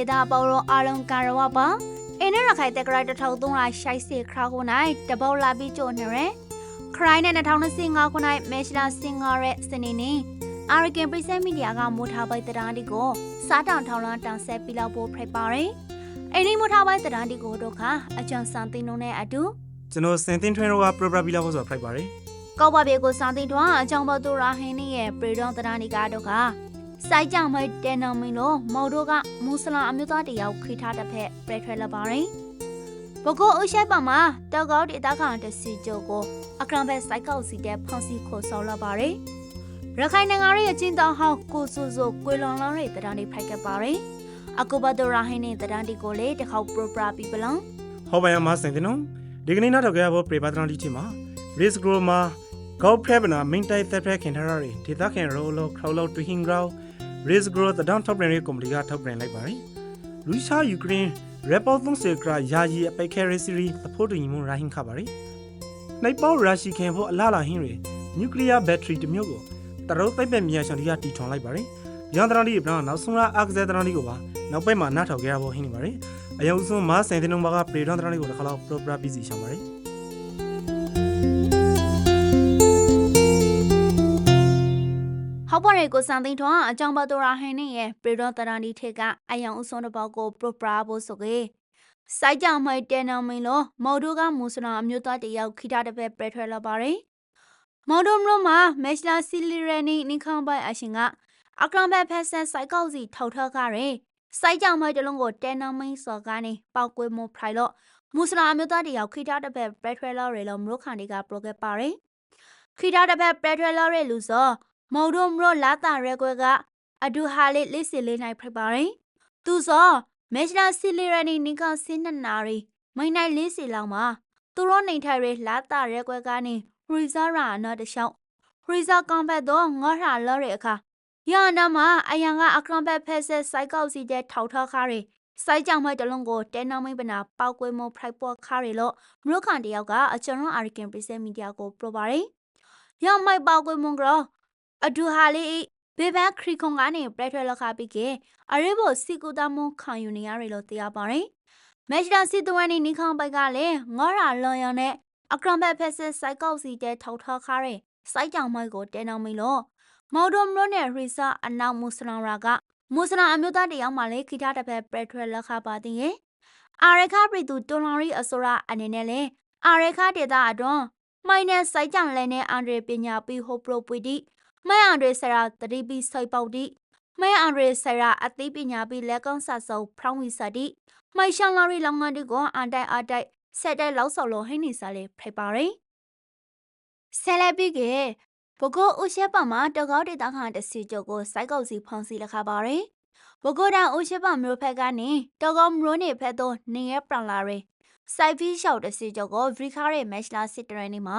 ရေသားပေါ်ရောအားလုံးကာရဝပါအင်းရခိုင်တက်ကရိုက်တထောက်သုံးရာရှိုက်စီခရာကိုနိုင်တပေါလာပြီးကြိုနေရယ်ခရိုင်းနဲ့2025ခုနိုင်မဲရှလာစင်ဂါရဲ့စနေနေ့အာရကန်ပရိစက်မီဒီယာကမိုးထားပိုက်တရားဒီကိုစားတောင်ထောင်လန်းတောင်ဆက်ပြီးလောက်ဖို့ဖိတ်ပါရယ်အိမ်ဒီမိုးထားပိုက်တရားဒီကိုတို့ကအကြံစံတင်လုံးနဲ့အတူကျွန်တော်စင်တင်ထွန်းရောကပရိုပရာဘီလာဖို့ဆိုတာဖိုက်ပါတယ်ကောက်ပါပြေကိုစံတင်ထွန်းအကြောင်းပေါ်သူရာဟင်းနဲ့ပရီဒေါန်တရားဒီကတော့က စိုက်ကြောင်မဲ့တဲနမင်းလို့မော်တို့ကမူဆလန်အမျိုးသားတယောက်ခိထားတစ်ဖက်ပြဲထွက်လာပါရင်ဘကိုအရှိုက်ပါမှာတောက်ကောက်ဒေတာခံတစီကြိုကိုအကရံဘက်စိုက်ကောက်စီတဲ့ဖန်စီခိုဆော်လာပါရင်ရခိုင်နိုင်ငံရဲ့အချင်းတောင်ဟောင်းကိုဆူဆူကွေလွန်လောင်းတဲ့တရားတွေဖိုက်ကပါရင်အခုဘဒရာဟင်းနဲ့တရားဒီကိုလေတစ်ခေါက်ပရိုပရာပီပလန်ဟောပါယမစင်တင်နော်ဒီကနေ့နောက်တော့ကြရဖို့ပရိပါတရန်တီချီမှာ risk grow မှာကောက်ဖရက်ပနာမင်းတိုက်သက်ဖက်ခင်ထားရတဲ့ဒေတာခင်ရိုလိုခရောလိုတူဟ င်ဂရော risk grow တဒေါန်ထောက်ပြန်ရေးကွန်ပဏီကထောက်ပြန်လိုက်ပါတယ်ရုရှားယူကရိန်း report 30ကရာယာယီအပိတ်ခဲရစီရီသဖို့တူညီမှုရာဟင်ခပါတယ်နိုင်ပေါရုရှားခင်ဖို့အလားလာဟင်းတွေနျူကလ িয়ার ဘက်ထရီတစ်မျိုးကိုတရုတ်သိပ္ပံမြန်ရှန်တီကတီထွန်လိုက်ပါတယ်ရန်တရန်ဒီပနာနောက်ဆုံးရအာကဇက်တရန်ဒီကိုပါနောက်ပိုင်းမှာနားထောင်ကြရဖို့ဟင်းနေပါတယ်အယုံဆုံးမစင်တင်နုံဘာကပရီဒွန်တရန်ဒီကိုတစ်ခါတော့ proper busy ရှောင်းပါတယ် ရေကိုစံသိန်းထွန်းအကြောင်းပါတော်ရာဟင်းနဲ့ရဲ့ပရီဒေါ်တရာနီထေကအယံဥဆုံးတစ်ပေါက်ကိုပရိုပရာဖို့ဆိုကေစိုက်ကြောင်မိတ်တဲနမင်းလို့မော်ဒိုကမူဆလန်အမျိုးသားတယောက်ခိတာတစ်ဖက်ပြဲထွက်လာပါတယ်မော်ဒိုမလို့မှာမက်ရှလာစီလီရနီနိခေါန်ပိုင်အရှင်ကအကရံဘက်ဖက်ဆန်စိုက်ကောက်စီထောက်ထောက်ကားရင်စိုက်ကြောင်မိတ်တလုံးကိုတဲနမင်းစော်ကနေပောက်ကွေးမှုဖရိုင်လို့မူဆလန်အမျိုးသားတယောက်ခိတာတစ်ဖက်ပြဲထွက်လာရလို့မလို့ခန်ဒီကပရိုကက်ပါတယ်ခိတာတစ်ဖက်ပြဲထွက်လာရလူစော မော်ဒိုမရိုလာတာရဲကွဲကအဒူဟာလေးလေးစီလေးနိုင်ဖိပါရင်သူစောမေရှလာစီလီရနီနီကစင်းနနာရီမိန်နိုင်လေးစီလောက်မှာသူတို့နေထိုင်ရဲလာတာရဲကွဲကနေရီဇာရာနော်တရှောင်းရီဇာကွန်ဘတ်တော့ငေါ်ရာလော်ရဲအခါရန်နာမှာအယံကအကရံဘတ်ဖက်ဆက်စိုက်ကောက်စီတဲ့ထောက်ထောက်ခါရီစိုက်ကြောင်မတလုံးကိုတဲနောင်းမိပနာပောက်ကွဲမဖရိုက်ပေါ်ခါရီလို့မရုခန်တယောက်ကအချွန်ရွန်အာရီကန်ပရိစက်မီဒီယာကိုပရိုပါရင်ရမိုက်ပောက်ကွဲမုံကရော အဒူဟာလေးဘေဘန်ခရီခုံကနေပရက်ထွဲလောက်ခပြီးကအရေးပေါ်စီကူတာမွန်ခံယူနေရတယ်လို့သိရပါတယ်။မက်ရှ်တာစီတဝန်နီနီခေါန်ပိုက်ကလည်းငေါရာလွန်ရုံနဲ့အကရံဘက်ဖက်စစ်စိုက်ကောက်စီတဲ့ထောက်ထောက်ခါရဲစိုက်ကြောင်မိုက်ကိုတဲနှောင်းမိလို့မော်ဒိုမလို့နဲ့ရီဆာအနောက်မွတ်စလမ်ရာကမွတ်စလမ်အမျိုးသားတယောက်မှလည်းခိတာတစ်ဖက်ပရက်ထွဲလောက်ခပါတဲ့ရဲ့အာရခပြည်သူတွန်လော်ရီအစိုးရအနေနဲ့လည်းအာရခဒေတာအတွန်းမိုင်းနဲ့စိုက်ကြောင်လဲနဲ့အန်ဒရီပညာပြီးဟိုပရိုပွီတီ မဲအန်ဒရီဆရာတတိပိစိုက်ပေါက်တိမဲအန်ဒရီဆရာအသိပညာပိလက်ကောင်းဆာဆုံဖရောင်းဝီစာတိမိုင်ရှန်လာရီလောင်ငန်းတိကိုအန်တိုင်အတိုက်ဆက်တဲ့လောက်ဆော်လို့ဟင်းနေစားလေဖိပါရင်ဆဲလက်ပိကေဘကိုဥရှက်ပမှာတကောက်တေတာခါတစီကြုတ်ကိုစိုက်ကောက်စီဖောင်းစီလက်ခပါရင်ဘကိုတာဥရှက်ပမျိုးဖက်ကနေတကောက်မျိုးနေဖက်တော့နေရပရန်လာရီစိုက်ဖီးလျှောက်တစီကြုတ်ကိုဗရီခါရဲ့မက်ရှလာစစ်တရနေမှာ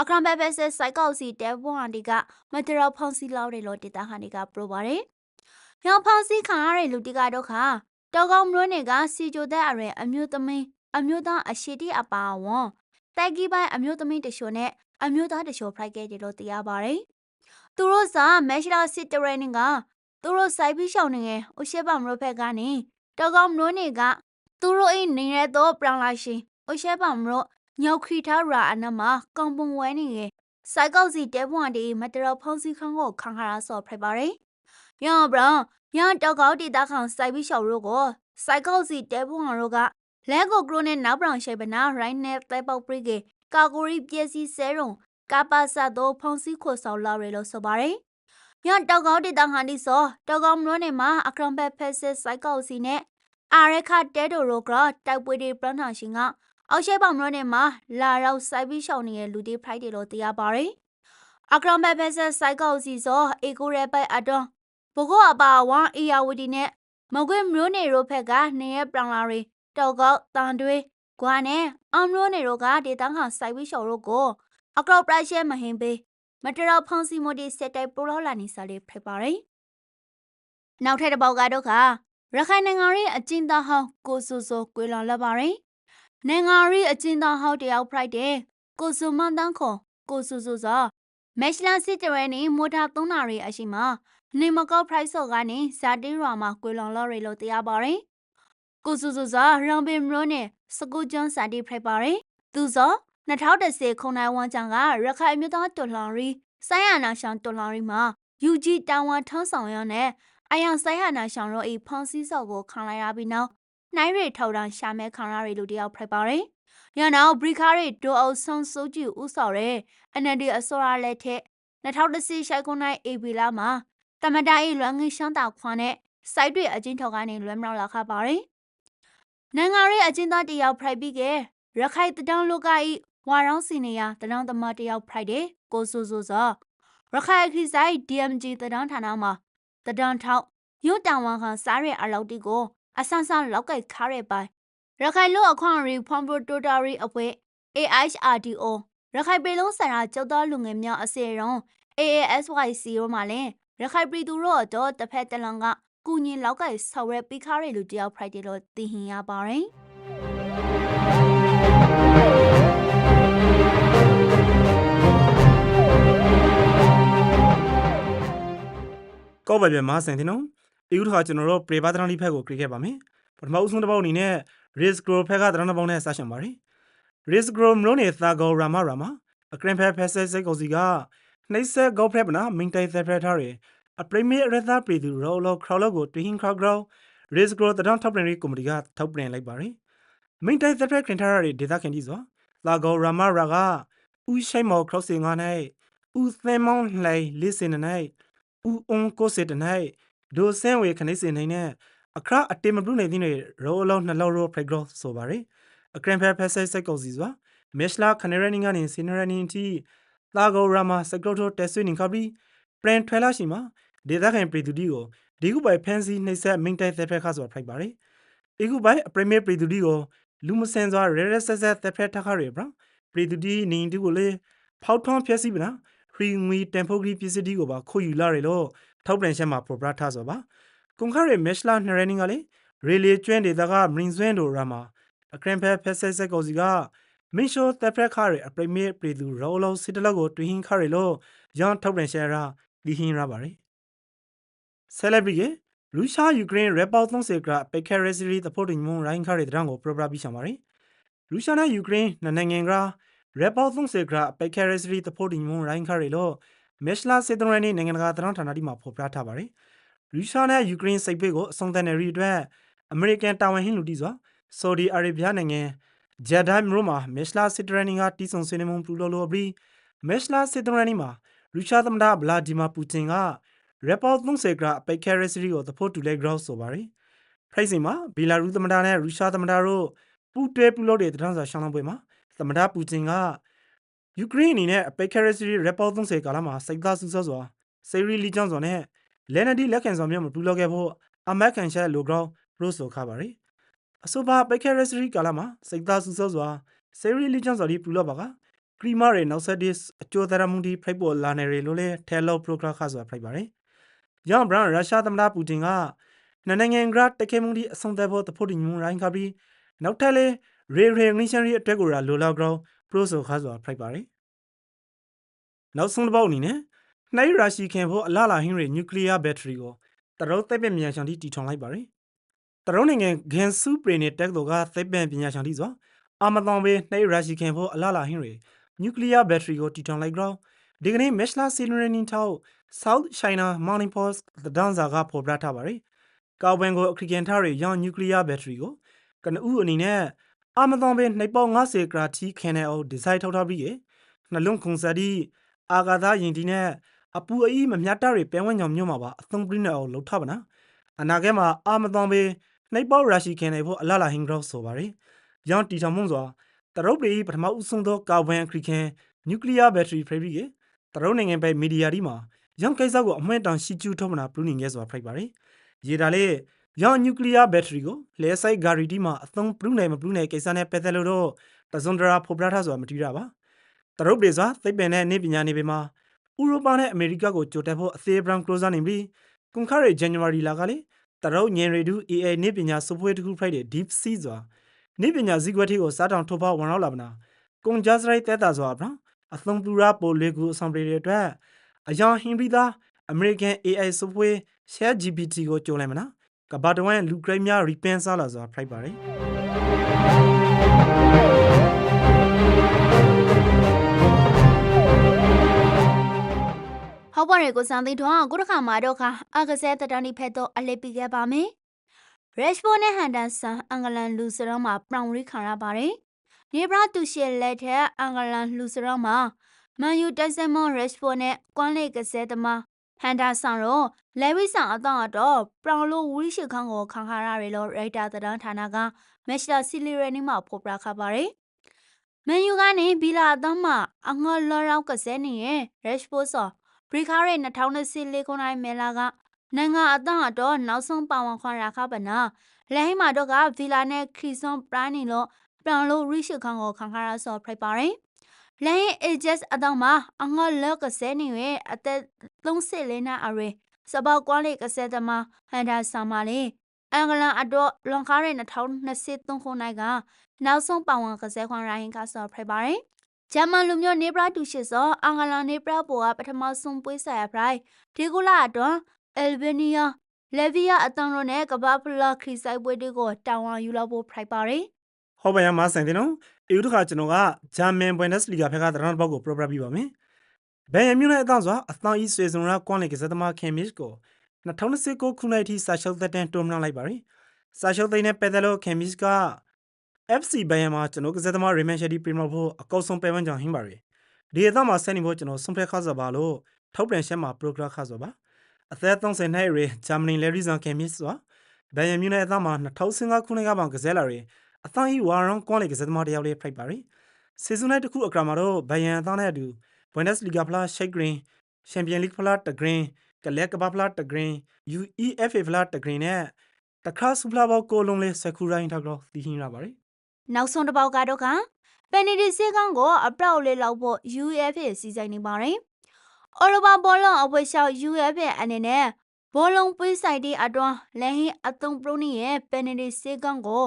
အခရမ်ဘက်ဘက်ဆက်စိုက်ကောက်စီတဲဘွန်ဒီကမတရဖောင်စီလောက်တယ်လို့ဒေတာခန်ဒီကပရိုပါတယ်။ရောင်ဖောင်စီခံရတဲ့လူတိကတော့ခါတောကောင်မျိုးနေကစီဂျိုတဲ့အရွယ်အမျိုးသမီးအမျိုးသားအရှိတိအပါဝွန်တိုက်ကီပိုင်းအမျိုးသမီးတချို့နဲ့အမျိုးသားတချို့ဖိုက်ခဲ့တယ်လို့သိရပါတယ်။သူတို့စာမက်ရှလာစစ်တရနင်ကသူတို့စိုက်ပြီးရှောင်းနေငယ်ဥရှေပမရိုဖက်ကနေတောကောင်မျိုးနေကသူတို့အိနေရတော့ပရန်လာရှင်ဥရှေပမရို ညောက်ခီထားရာအနမကောင်ပုံဝဲနေငယ်စိုက်ကောက်စီတဲပွန်ဒီမတရဖုံးစီခန်းကိုခံခါရဆော့ဖရိုက်ပါရယ်။ရောင်ဘရောင်ရန်တောက်ကောက်တီတာခံစိုက်ပြီးရှောက်ရိုးကိုစိုက်ကောက်စီတဲပွန်ရိုကလဲကိုကရိုနဲ့နောက်ဘရောင်ရှိပနာရိုင်းနဲ့တဲပေါက်ပရိကေကာကိုရီပြည့်စီဆဲရုံကာပါဆတ်တော့ဖုံးစီခိုဆောက်လာရလို့ဆိုပါရယ်။ရန်တောက်ကောက်တီတာခံဒီဆောတောက်ကောက်မလို့နေမှာအခရံဘက်ဖက်စစ်စိုက်ကောက်စီနဲ့အာရခတဲတိုရိုကတိုက်ပွဲတွေပြန့်နှံရှင်က အောက်ရှိပောင်မလို့နေမှာလာရောက်စိုက်ပြီးရှောင်းနေတဲ့လူတွေဖိုက်တယ်လို့သိရပါတယ်။အကရမ်ဘက်ဖက်ဆက်စိုက်ကောက်စီစောအေကိုရဲပိုက်အတော်ဘကိုအပါဝမ်အေယာဝတီနဲ့မကွေမျိုးနေရိုဖက်ကနေရပရန်လာရီတောက်ကောက်တန်တွေးကွာနဲ့အောင်မျိုးနေရိုကဒေတန်းခါစိုက်ပြီးရှော်ရိုကိုအကရောပရရှဲမဟင်ပေးမတရဖုန်စီမိုဒီစက်တိုက်ပရိုလောက်လာနေစားလေးဖိပါတယ်။နောက်ထပ်တစ်ပေါက်ကတော့ခါရခိုင်နိုင်ငံရဲ့အကျဉ်းသားဟောင်းကိုဆူဆူကွေလွန်လက်ပါရင် နိုင်ငံရီအကျဉ်းသားဟောက်တယောက်ဖရိုက်တဲ့ကိုစုမန်တန်းခွန်ကိုစုစုစောမက်ရှလန်စစ်တရဲနေမိုတာသုံးနာရီအရှိမနေမကောက်ဖရိုက်ဆော့ကနေဇာတီရွာမှာကွေလွန်လော်ရီလို့တရားပါရင်ကိုစုစုစာရောင်ပင်မလို့နဲ့စကူကျွန်းစာတီဖိုက်ပါရယ်သူစော2010ခုနိုင်ဝန်ချံကရခိုင်အမျိုးသားတော်လှန်ရေးဆိုင်းရနာရှောင်းတော်လှန်ရေးမှာ UG တာဝန်ထမ်းဆောင်ရတဲ့အာယံဆိုင်းရနာရှောင်းတို့ဤဖန်စီစောက်ကိုခံလိုက်ရပြီးနောက် နိုင်ရီထောက်တန်းရှာမဲခံရရီလူတယောက်ဖိုက်ပါရယ်ရနောက်ဘရီခါရီဒိုအောင်ဆန်းစိုးကြည်ဦးဆောင်တဲ့ NLD အစိုးရလက်ထက်2010ရှိုက်ခုနိုင် AB လာမှာတမတိုင်လွမ်းငင်းရှမ်းတာခွန်နဲ့စိုက်တွေအချင်းထောက်ကနေလွမ်းမြောက်လာခပါရယ်နိုင်ငံရဲ့အချင်းသားတယောက်ဖိုက်ပြီးကရခိုင်တတောင်လောကဤဝါရောင်းစီနေရတတောင်သမားတယောက်ဖိုက်တယ်ကိုဆူဆူစောရခိုင်ခီဆိုင် DMG တတောင်ဌာနမှာတတောင်ထောက်ညွတ်တန်ဝန်ခံစားရအလောက်တီကို အဆန်းဆန်းလောက်ကိုက်ခါရပိုင်ရခိုင်လို့အခွင့်အရေးဖွံ့ဖြိုးတိုးတက်ရေးအဖွဲ့ AHRDO ရခိုင်ပြည်လုံးဆိုင်ရာကျောက်သားလူငယ်များအစီအရုံး AASYC တို့မှလည်းရခိုင်ပြည်သူတို့တော့တစ်ဖက်တစ်လန်ကကုညင်လောက်ကိုက်ဆော်ရဲပိခါရလူတယောက်ဖိုက်တယ်လို့သိဟင်ရပါတယ်ကောက်ပဲပြမဆန်တင်နော် ဒီဥထခါကျွန်တော်တို့ပရိပါဒနာလိဖက်ကိုကြည့်ခဲ့ပါမယ်ပထမဦးဆုံးတစ်ပေါက်အနေနဲ့ risk grow ဖက်ကတရဏပေါင်းနဲ့ဆက်ရှင်ပါတယ် risk grow မလို့နေသာဂောရာမရာမအကရင်ဖက်ဖက်ဆက်စိတ်ကိုစီကနှိမ့်ဆက်ဂောဖက်ပနာမင်းတိုင်သက်ဖက်ထားရအပရိမေရသပရီသူရောလောခရောလောကိုတွင်းခရောဂရော risk grow တရဏထောက်ပြန်ရေးကော်မတီကထောက်ပြန်လိုက်ပါတယ်မင်းတိုင်သက်ဖက်ခင်ထားရတဲ့ဒေတာခင်ကြီးစွာသာဂောရာမရာကဥရှိမောခရောစင်ငါ၌ဥသဲမောင်းလှိုင်လေးစင်၌ဥအုံကိုစစ်တ၌ ဒိုဆန်ဝေခနိစင်နိုင်နဲ့အခရအတေမပလူနေသည်နေရောလောနှလောရောဖရက်ဂရောဆိုပါရယ်အကရင်ဖက်ဖက်ဆက်စိတ်ကိုစီစွာမက်ရှလာခနရနင်းကနေစင်နရနင်းတီလာဂိုရာမာစကရိုတိုတက်ဆွေနင်ခပရီပရန်ထွဲလာရှိမှာဒေတာခင်ပရီတူဒီကိုဒီခုပိုင်ဖန်စီနှိပ်ဆက်မင်းတိုက်သက်ဖက်ခါဆိုဖိုက်ပါရယ်ဒီခုပိုင်အပရမေပရီတူဒီကိုလူမစန်စွာရဲရဲဆက်ဆက်သက်ဖက်ထခရယ်ဗျပရီတူဒီနင်းတူကိုလေဖောက်ထွန်းဖြက်စီပနာခရီငွေတန်ဖိုဂရီပစ္စည်းဒီကိုပါခိုးယူလာရလို့ ထောက်ပြန်ချက်မှာပရိုပရာထားဆိုပါကွန်ခရဲမက်ရှလာနရနင်းကလေရေလီကျွန်းဒေတာကမရင်ဇွန်းတို့ရာမှာအကရင်ဖက်ဖက်ဆက်ဆက်ကိုစီကမင်းရှိုတက်ဖက်ခါရအပရိမေပရီသူရောလောစစ်တလောက်ကိုတွင်ဟင်းခါရလို့ရောင်းထောက်ပြန်ချက်ရာဒီဟင်းရပါရယ်ဆယ်လဘရီကရုရှားယူကရိန်းရပ်ပေါက်30ကပိတ်ခဲရက်စီရီတဖို့တင်မွန်ရိုင်းခါရတဲ့တန်းကိုပရိုပရာပြီးချင်ပါရယ်ရုရှားနဲ့ယူကရိန်းနိုင်ငံကရပ်ပေါက်30ကပိတ်ခဲရက်စီရီတဖို့တင်မွန်ရိုင်းခါရလို့ မက်ရှလာစစ်တရန်နိုင်ငံတကာတရန်ဌာနဒီမှာဖော်ပြထားပါတယ်ရုရှားနဲ့ယူကရိန်းစိတ်ပိတ်ကိုအဆုံးသတ်နေရီအတွက်အမေရိကန်တာဝန်ဟင်းလူတီစွာဆော်ဒီအာရေဗျနိုင်ငံဂျက်ဒိုင်မြို့မှာမက်ရှလာစစ်တရန်ကတီးဆုံဆွေးနွေးမှုပြုလုပ်လို့ပြီးမက်ရှလာစစ်တရန်မှာရုရှားသမ္မတဗလာဒီမာပူတင်ကရပ်ပေါ30ကအပိတ်ခဲရက်စီရီကိုသဖို့တူလဲဂရော့ဆိုပါတယ်ဖိုက်စင်မှာဘီလာရုသမ္မတနဲ့ရုရှားသမ္မတတို့ပူတဲပြုလုပ်တဲ့တရန်စာရှောင်းလပွဲမှာသမ္မတပူတင်က ယူကရိန်းအနေနဲ့အပိတ်ခဲရက်စီရီရပ်ပေါ30ကာလမှာစိတ်သားဆူဆော့စွာစေရီလီကျောင်းစွာနဲ့လက်နက်ဒီလက်ခံဆောင်မျိုးမပြုလုပ်ခဲ့ဖို့အမက်ကန်ရှက်လိုဂရောပရိုဆိုခါပါရီအဆိုပါပိတ်ခဲရက်စီရီကာလမှာစိတ်သားဆူဆော့စွာစေရီလီကျောင်းစွာဒီပြုလုပ်ပါကခရီမာရေနောက်ဆက်ဒီအကျိုးသရမှုဒီဖိုက်ပေါ်လာနေရီလို့လဲထဲလော့ပရိုဂရမ်ခါစွာဖိုက်ပါရီ။ယောင်ဘရန်ရုရှားသမ္မတပူတင်ကနနိုင်ငံကတခဲမှုဒီအဆုံးသတ်ဖို့တဖို့ဒီညွန်ရိုင်းခါပြီးနောက်ထပ်လေရေရေငင်းရှန်ရီအတွက်ကိုရာလိုလောက်ကောင် ပရိုဆိုခါစွာဖိုက်ပါရီ။နောက်ဆုံးတစ်ပုတ်အနေနဲ့နှိုင်းရာရှိခင်ဖို့အလားလာဟင်းရီနျူကလ িয়ার ဘက်ထရီကိုတရုတ်သိပ္ပံပညာရှင်တီတီထောင်လိုက်ပါရီ။တရုတ်နိုင်ငံဂန်ဆူပရီနေတက်တော်ကသိပ္ပံပညာရှင်တီဆိုအာမတောင်ဘေးနှိုင်းရာရှိခင်ဖို့အလားလာဟင်းရီနျူကလ িয়ার ဘက်ထရီကိုတီထောင်လိုက်ကြောင်းဒီကနေ့မက်ရှလာစီနရနင်းထောက် South China Morning Post တန်းစာကဖော်ပြထားပါတယ်။ကောက်ဘန်ကိုအခရီးကန်ထားရရောင်းနျူကလ িয়ার ဘက်ထရီကိုကနဦးအနေနဲ့ အာမသွန်ပင်နှိပ်ပေါင်း90ဂရာတီခင်းတဲ့အောင်ဒီဇိုင်းထောက်ထားပြီးရနှလုံးခုံစတီအာဂါသာယင်တီနဲ့အပူအီးမမြတ်တာတွေပဲဝဲညောင်မြို့မှာပါအသုံးပြနေအောင်လှုပ်ထားပါနာ။အနာဂတ်မှာအာမသွန်ပင်နှိပ်ပေါရာရှိခင်းနေဖို့အလားလာဟင်ဂရော့ဆိုပါရယ်။ရောင်းတီထောင်မှုစွာတရုတ်ပြည်ပထမဦးဆုံးသောကောက်ဘန်အခရီးကန်နျူကလ িয়ার ဘက်ထရီဖရိကတရုတ်နိုင်ငံပဲမီဒီယာဒီမှာရောင်ကိစ္စကိုအမွှဲတောင်ရှိကျူးထုံးမနာပလူနေငယ်စွာဖိုက်ပါရယ်ရေဒါလေး ရောင်နျူကလ িয়ার ဘက်ထရီကိုလဲဆိုင်ဂါရီဒီမှာအသုံးပလူနိုင်မပလူနိုင်ကိစ္စနဲ့ပတ်သက်လို့တော့တဇွန်ဒရာဖော်ပြထားစွာမတီးရပါတရုတ်ပြည်စွာသိပ္ပံနဲ့နေပညာနေပေမှာဥရောပနဲ့အမေရိကကိုကြိုတက်ဖို့အသေးဘရန်ကလိုဇာနေပြီးကွန်ခရဲဇန်နဝါရီလာကလေတရုတ်ညင်ရီဒူ AI နေပညာစပွဲတစ်ခုဖိုက်တဲ့ Deep Sea စွာနေပညာဇီကွက်တီကိုစားတောင်ထုတ်ဖောက်ဝင်ရောက်လာပနာကွန်ဂျာစရိုက်တဲတာစွာဗျာအသုံးပြုရပိုလေကူအဆောင်ပရီတွေအတွက်အယောင်ဟင်ပြီးသား American AI software Share GPT ကိုကြုံလိုက်မလား ကဘာတဝမ်လူဂရိတ်များ repent စားလာစွာဖိုက်ပါတယ်ဟောပေါ်ရေကိုစံသိထွန်းကိုတခါမှာတော့ခါအကစဲတတန်ဒီဖက်တော့အလေးပြခဲ့ပါမယ်။ Rashford နဲ့ Henderson အင်္ဂလန်လူစရောမှာပရောင်ရီခံရပါတယ်။နေဘရာတူရှယ်လက်ထက်အင်္ဂလန်လူစရောမှာမန်ယူတိုက်စစ်မွန် Rashford နဲ့ကွမ်လေးကစဲသမား Henderson ရော လဲဝိဆန်အတော့အတော့ပရောင်လိုဝီရှိခန်းကိုခံခါရရလို့ရိုက်တာတန်းဌာနကမက်ရှလာစီလီရနီမှာဖော်ပြခပါတယ်။မန်ယူကနေဘီလာအတော့မှအငေါ်လော်ရောက်ကစဲနေရဲ့ Rashford ဆိုဘရီခါရဲ2024ခုနှစ်မဲလာကနိုင်ငံအတန့်အတော့နောက်ဆုံးပါဝင်ခွင့်ရခပနာလဲဟိမာတော့ကဗီလာနဲ့ခရီဆွန်ပရိုင်းနီလို့ပြောင်းလို့ရိရှိခန်းကိုခံခါရဆော့ဖိုက်ပါတယ်လဲဟိအေဂျက်အတော့မှာအငေါလောက်ကစဲနေရဲ့အသက်34နှစ်အရွယ် စပောက်ကွာလေးကစဲသမားဟန်ဒါဆာမာလေးအင်္ဂလန်အတော့လွန်ခါရဲ2023ခုနှစ်ကနောက်ဆုံးပါဝင်ကစဲခွန်ရိုင်းကဆော့ဖိုက်ပါတယ်ဂျမန်လူမျိုးနေဘရာတူရှိစောအင်္ဂလန်နေဘရာပေါ်ကပထမဆုံးပွေးဆိုင်ရပရိုင်ဒီကူလာအတွန်းအယ်ဘေးနီးယားလက်ဗီယာအတန်ရိုနဲ့ကဘာဖလာခရီဆိုင်ပွဲတွေကိုတောင်းဝယူလောက်ဖို့ဖိုက်ပါတယ်ဟောပါရမဆိုင်တင်နော်အေဦးတခါကျွန်တော်ကဂျာမန်ဘွန်ဒက်စ်လီဂါဖက်ကတရန်ဘောက်ကို proper ပြပါမယ် ဘယ်ယန်မြူနဲ့အတောင်စွာအသံဤဆွေစုံရာကွန်လီကစသမားခင်မစ်ကို2019ခုနှစ်အထိစာချုပ်သက်တမ်းတွန်းလှန်လိုက်ပါတယ်စာချုပ်သိမ်းတဲ့ပက်ဒလိုခင်မစ်က FC ဘယ်ယန်မှာကျွန်တော်ကစသမားရီမန်ရှယ်ဒီပရီမိုဖို့အကောက်ဆုံးပဲဝန်းကြောင်ဟင်းပါတယ်ဒီအသားမှာဆက်နေဖို့ကျွန်တော်ဆုံးဖြတ်ခါစားပါလို့ထုတ်ပြန်ချက်မှာ program ခါစားပါအသက်30နှစ်ရေဂျာမနီလေရီဇန်ခင်မစ်စွာဘယ်ယန်မြူနဲ့အသားမှာ2015ခုနှစ်ကမှကစားလာရင်အသံဤဝါရန်ကွန်လီကစသမားတယောက်လေးဖိုက်ပါတယ်စီဇန်နိုင်တစ်ခုအခါမှာတော့ဘယန်အသားနဲ့အတူ Bundesliga ဖလားရှိတ်ဂရင်း Champions League ဖလားတဂရင်းကလက်ကဘာဖလားတဂရင်း UEFA ဖလားတဂရင်းနဲ့တခါစူဖလားဘောကိုလုံးလေးစကူရိုင်းထောက်တော့သိဟင်းရပါတယ်နောက်ဆုံးတစ်ပေါက်ကတော့ကပန်နီဒီစေကောင်ကိုအပလောက်လေးလောက်ဖို့ UFA စီစဉ်နေပါတယ်။အော်လိုဘာဘောလုံးအပွဲလျှောက် UFA အနေနဲ့ဘောလုံးပွေးဆိုင်တဲ့အတွန်းလဲဟင်းအသုံးပရိုနီရဲ့ပန်နီဒီစေကောင်ကို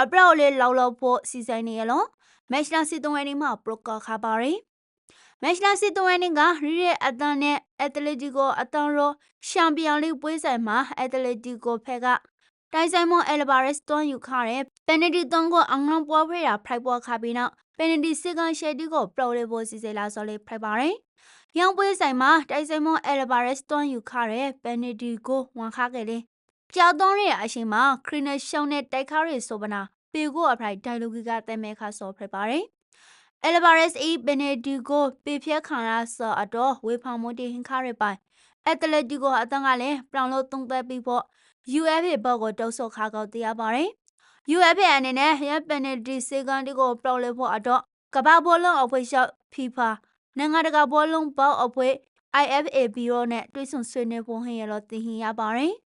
အပလောက်လေးလောက်လောက်ဖို့စီစဉ်နေရလို့မက်ရှလာစီတုံးဝဲနေမှာပရိုကာခါပါတယ်။ မက်ရှလာစီတုံးဝဲနေကရီရဲ့အတန်းနဲ့အက်တလက်တီကိုအတန်းရောချန်ပီယံလိပွဲဆိုင်မှာအက်တလက်တီကိုဖက်ကတိုင်ဆိုင်မွန်အယ်လဘာရက်စ်တွန်ယူခါတဲ့ပန်နီဒီတုံးကိုအင်္ဂလန်ပွဲဖေးတာဖိုက်ပွဲခါပြီးနောက်ပန်နီဒီစစ်ကန်ရှယ်တီကိုပရိုလေဘောစီစီလာစော်လေးဖိုက်ပါတယ်။ရောင်ပွဲဆိုင်မှာတိုင်ဆိုင်မွန်အယ်လဘာရက်စ်တွန်ယူခါတဲ့ပန်နီဒီကိုဝန်ခါခဲ့လေ။ကြောက်သွန်းရဲ့အချိန်မှာခရီနရှောင်းနဲ့တိုက်ခါရဲဆိုပနာပေကိုအဖရိုက်ဒိုင်လိုဂီကတဲမဲခါစော်ဖိုက်ပါတယ်။ Alvarez e Benedigo ပေဖြက်ခံရဆော်အတော့ဝေဖောင်မတီဟင်ခါရပိုင်အက်တလက်တီကိုအတန်းကလည်းပြောင်းလို့သုံးသက်ပြီးဖို့ UFA ဘောက်ကိုတောက်ဆော့ခါကောက်တရားပါတယ်။ UFA အနေနဲ့ရပန်နယ်ဒီစေကန်တီကိုပြောင်းလဲဖို့အတော့ကဘာဘောလုံးအဖွဲရှောက် FIFA နိုင်ငံတကာဘောလုံးဘောက်အဖွဲ IFAB ရောနဲ့တွဲဆုံဆွေးနွေးဖို့ဟင်ရလို့သိဟင်ရပါတယ်။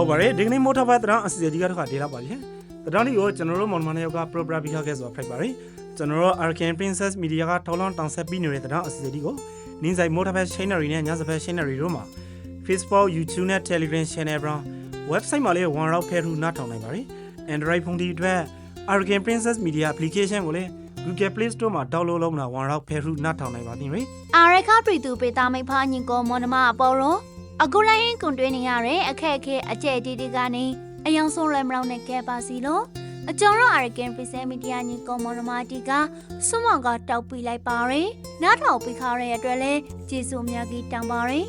ဟုတ်ပါတယ်ဒီကနေ့မိုးထဘတ်တရန်အစီအစီကတော့ခါဒေးလာပါလေတရန်ဒီကိုကျွန်တော်တို့မော်လမန်ယောက်က proper ပြီးခခဲ့ဆိုဖိုက်ပါတယ်ကျွန်တော်တို့ Arcane Princess Media ကထောက်လောင်းတောင်ဆက်ပြီးနေတဲ့တရန်အစီအစီကိုနင်းဆိုင်မိုးထဘတ် channel တွေနဲ့ညစဘတ် channel တွေတို့မှာ Facebook YouTube နဲ့ Telegram channel ဘရောင်း website မှာလည်း one round ဖဲထူနားထောင်နိုင်ပါတယ် Android ဖုန်းဒီအတွက် Arcane Princess Media application ကိုလည်း Google Play Store မှာ download လုပ်လာ one round ဖဲထူနားထောင်နိုင်ပါသည်မေအာရခပရီတူပေတာမိဖာညင်ကိုမော်နမအပေါ်ရော အခုလိုက်ရင်ကွန်တွင်းနေရတဲ့အခက်အခဲအကျဲတီတီကနေအယောင်ဆုံးလဲမလောင်နဲ့ကဲပါစီလို့အကျော်ရောအာရကန်ပရီဆယ်မီဒီယာညင်ကိုမော်နမတီကစွမကတောက်ပြလိုက်ပါရယ်နားထောင်ပြီးခါရတဲ့အတွက်လဲကျေးဇူးအများကြီးတောင်းပါရယ်